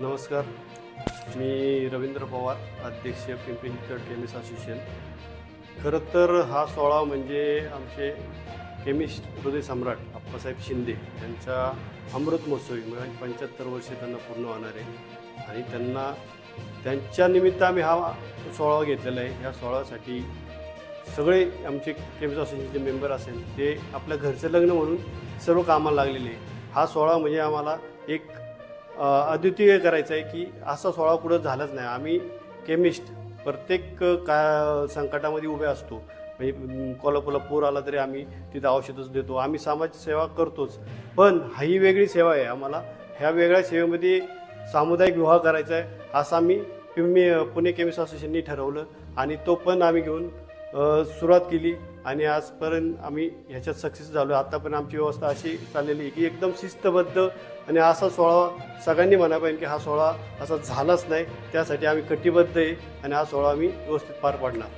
नमस्कार. मी रवींद्र पवार अध्यक्ष Pimpri Chinchwad chemist association खरं तर हा सोहळा म्हणजे आमचे केमिस्ट हृदय सम्राट आप्पासाहेब शिंदे यांचा अमृत महोत्सवी म्हणजे पंच्याहत्तर वर्षे त्यांना पूर्ण होणार आहे. आणि त्यांना त्यांच्या निमित्त आम्ही हा सोहळा घेतलेला आहे. या सोहळ्यासाठी सगळे आमचे केमिस्ट असोसिएशनचे मेंबर असेल ते आपल्या घरचं लग्न म्हणून सर्व कामाला लागलेले आहे हा सोहळा म्हणजे आम्हाला एक अद्वितीय करायचं आहे की असा सोहळा पुढं झालाच नाही. आम्ही केमिस्ट प्रत्येक का संकटामध्ये उभे असतो. म्हणजे कोल्हापूरला पूर आला तरी आम्ही तिथं औषधच देतो. आम्ही समाजसेवा करतोच. पण ही वेगळी सेवा आहे. आम्हाला ह्या वेगळ्या सेवेमध्ये सामुदायिक विवाह करायचा आहे असं आम्ही पुणे केमिस्ट असोसिएशननी ठरवलं आणि तो पण आम्ही घेऊन सुरुवात केली आणि आजपर्यंत आम्ही ह्याच्यात सक्सेस झालो. आतापर्यंत आमची व्यवस्था अशी चाललेली आहे की एकदम शिस्तबद्ध आणि असा सोहळा सगळ्यांनी म्हणा पाहिजे की हा सोहळा असा झालाच नाही. त्यासाठी आम्ही कटिबद्ध आहे आणि हा सोहळा आम्ही व्यवस्थित पार पाडणार.